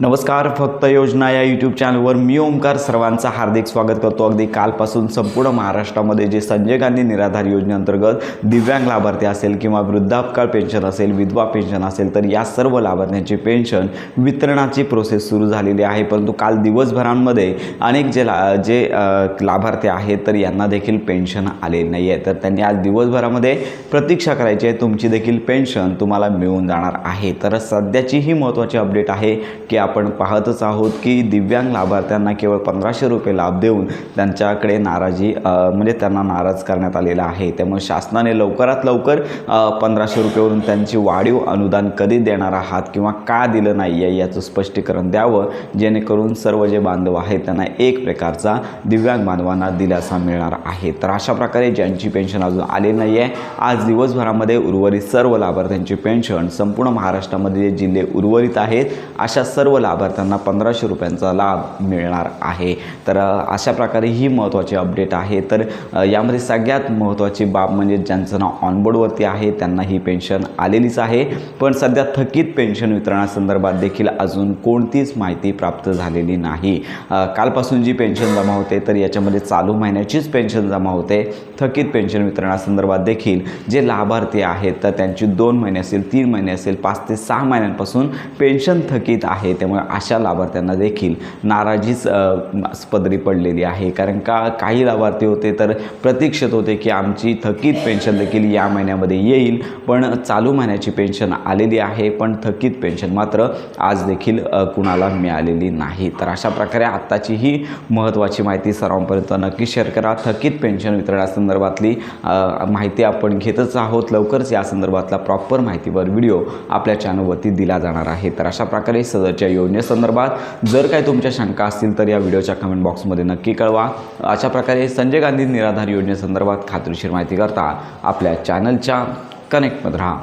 नमस्कार फक्त योजना या यूट्यूब चॅनलवर मी ओमकार सर्वांचं हार्दिक स्वागत करतो. अगदी कालपासून संपूर्ण महाराष्ट्रामध्ये जे संजय गांधी निराधार योजनेअंतर्गत दिव्यांग लाभार्थी असेल किंवा वृद्धापकाळ पेन्शन असेल विधवा पेन्शन असेल तर या सर्व लाभार्थ्यांची पेन्शन वितरणाची प्रोसेस सुरू झालेली आहे. परंतु काल दिवसभरांमध्ये अनेक जे ला जे लाभार्थी आहेत तर यांना देखील पेन्शन आलेली नाही आहे तर त्यांनी आज दिवसभरामध्ये प्रतीक्षा करायची आहे. तुमची देखील पेन्शन तुम्हाला मिळून जाणार आहे. तर सध्याची ही महत्त्वाची अपडेट आहे की आपण पाहतच आहोत की दिव्यांग लाभार्थ्यांना केवळ पंधराशे रुपये लाभ देऊन त्यांच्याकडे नाराजी म्हणजे त्यांना नाराज करण्यात आलेला आहे. त्यामुळे शासनाने लवकरात लवकर पंधराशे रुपयेवरून त्यांची वाढीव अनुदान कधी देणार आहात किंवा का दिलं नाही आहे याचं स्पष्टीकरण द्यावं जेणेकरून सर्व जे बांधव आहेत त्यांना एक प्रकारचा दिव्यांग बांधवांना दिलासा मिळणार आहे. तर अशा प्रकारे ज्यांची पेन्शन अजून आली नाही आहे आज दिवसभरामध्ये उर्वरित सर्व लाभार्थ्यांची पेन्शन संपूर्ण महाराष्ट्रामध्ये जे जिल्हे उर्वरित आहेत. अशा सर्व लाभार्थ्यांना पंधराशे रुपयांचा लाभ मिळणार आहे. तर अशा प्रकारे ही महत्त्वाची अपडेट आहे. तर यामध्ये सगळ्यात महत्त्वाची बाब म्हणजे ज्यांचं नाव ऑनबोर्डवरती आहे त्यांना ही पेन्शन आलेलीच आहे. पण सध्या थकीत पेन्शन वितरणासंदर्भात देखील अजून कोणतीच माहिती प्राप्त झालेली नाही. कालपासून जी पेन्शन जमा होते तर याच्यामध्ये चालू महिन्याचीच पेन्शन जमा होते. थकीत पेन्शन वितरणासंदर्भात देखील जे लाभार्थी आहेत तर त्यांची दोन महिने असेल तीन महिने असेल पाच ते सहा महिन्यांपासून पेन्शन थकीत आहे त्यामुळे अशा लाभार्थ्यांना देखील नाराजीच पदरी पडलेली आहे. कारण का काही लाभार्थी होते तर प्रतीक्षित होते की आमची थकीत पेन्शन देखील या महिन्यामध्ये येईल. पण चालू महिन्याची पेन्शन आलेली आहे पण थकीत पेन्शन मात्र आज देखील कुणाला मिळालेली नाही. तर अशा प्रकारे आत्ताची ही महत्त्वाची माहिती सर्वांपर्यंत नक्की शेअर करा. थकीत पेन्शन वितरणासंदर्भातली माहिती आपण घेतच आहोत. लवकरच या संदर्भातला प्रॉपर माहितीवर व्हिडिओ आपल्या चॅनलवरती दिला जाणार आहे. तर अशा प्रकारे सदरच्या योजनेसंदर्भात जर काही तुमच्या शंका असतील तर या व्हिडिओच्या कमेंट बॉक्समध्ये नक्की कळवा. अशा प्रकारे संजय गांधी निराधार योजनेसंदर्भात खात्रीशीर माहिती करता आपल्या चॅनलच्या कनेक्टमध्ये राहा.